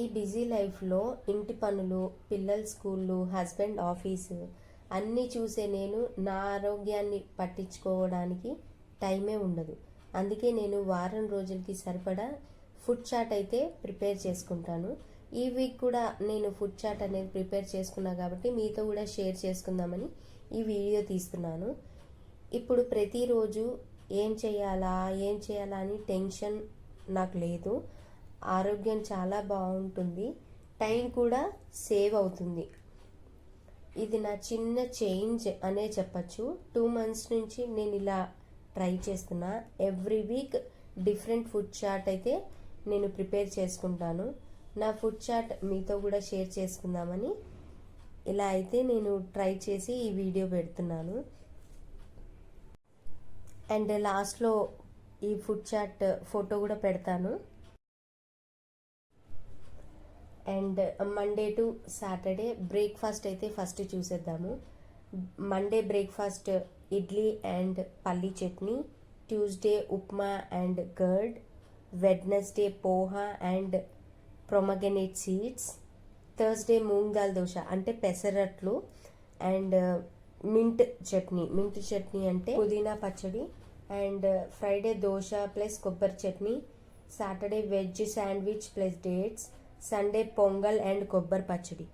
ఈ బిజీ లైఫ్లో ఇంటి పనులు పిల్లల స్కూళ్ళు హస్బెండ్ ఆఫీసు అన్నీ చూసే నేను నా ఆరోగ్యాన్ని పట్టించుకోవడానికి టైమే ఉండదు. అందుకే నేను వారం రోజులకి సరిపడా ఫుడ్ చాట్ అయితే ప్రిపేర్ చేసుకుంటాను. ఈ వీక్ కూడా నేను ఫుడ్ చాట్ అనేది ప్రిపేర్ చేసుకున్నా కాబట్టి మీతో కూడా షేర్ చేసుకుందామని ఈ వీడియో తీస్తున్నాను. ఇప్పుడు ప్రతిరోజు ఏం చేయాలా ఏం చేయాలా అని టెన్షన్ నాకు లేదు. ఆరోగ్యం చాలా బాగుంటుంది. టైం కూడా సేవ్ అవుతుంది. ఇది నా చిన్న చేంజ్ అనే చెప్పచ్చు. టూ మంత్స్ నుంచి నేను ఇలా ట్రై చేస్తున్నా. Every week different food chart అయితే నేను ప్రిపేర్ చేసుకుంటాను. నా ఫుడ్ చాట్ మీతో కూడా షేర్ చేసుకుందామని ఇలా అయితే నేను ట్రై చేసి ఈ వీడియో పెడుతున్నాను. అండ్ లాస్ట్లో ఈ ఫుడ్ చాట్ ఫోటో కూడా పెడతాను. And Monday to Saturday breakfast అయితే ఫస్ట్ చూసేద్దాము. Monday breakfast idli and palli chutney Tuesday upma and curd Wednesday poha and pomegranate seeds Thursday moong dal dosa అంటే పెసరట్లు and mint chutney. Mint chutney అంటే పుదీనా పచ్చడి and Friday dosa plus కొబ్బరి chutney Saturday veg sandwich plus dates Sunday pongal and కొబ్బరి పచ్చడి.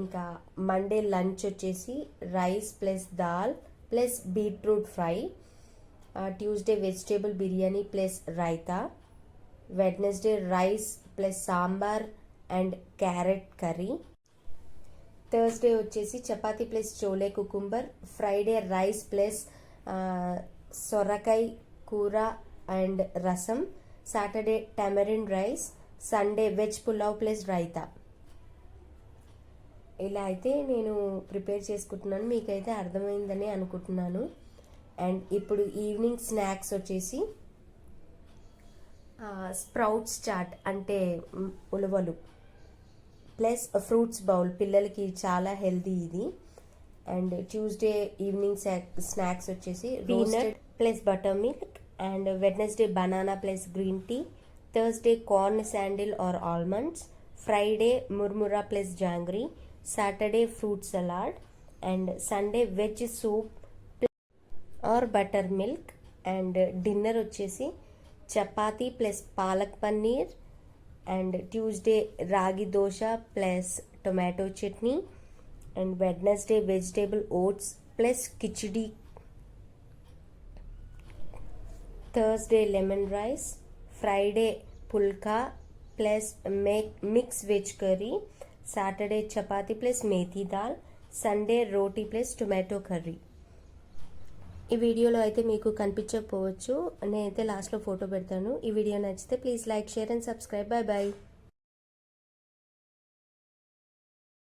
ఇంకా Monday lunch వచ్చేసి rice plus dal plus beetroot fry Tuesday vegetable biryani plus raita Wednesday rice plus sambar and carrot curry. Thursday వచ్చేసి chapati plus chole cucumber Friday rice plus సొరకాయ కూర and rasam Saturday tamarind rice Sunday veg pulao plus raita ఇలా అయితే నేను prepare చేసుకుంటున్నాను. మీకైతే అర్థమైందని అనుకుంటున్నాను. అండ్ ఇప్పుడు ఈవినింగ్ స్నాక్స్ వచ్చేసి స్ప్రౌట్స్ చాట్ అంటే ఉలవలు. Plus fruits bowl. పిల్లలకి చాలా హెల్తీ ఇది. అండ్ ట్యూస్డే ఈవినింగ్ స్నాక్స్ వచ్చేసి roasted plus butter milk and Wednesday banana plus green tea. Thursday corn sundal or almonds Friday murmura plus jaggery Saturday fruit salad and Sunday veg soup or butter milk and dinner వచ్చేసి chapati plus palak paneer. And Tuesday ragi dosa plus tomato chutney and Wednesday vegetable oats plus khichdi Thursday lemon rice Friday phulka plus make mix veg curry Saturday chapati plus methi dal Sunday roti plus tomato curry. ఈ వీడియోలో అయితే మీకు కనిపించకపోవచ్చు. నేనైతే లాస్ట్లో photo పెడతాను. ఈ video నచ్చితే please like share and subscribe. Bye bye.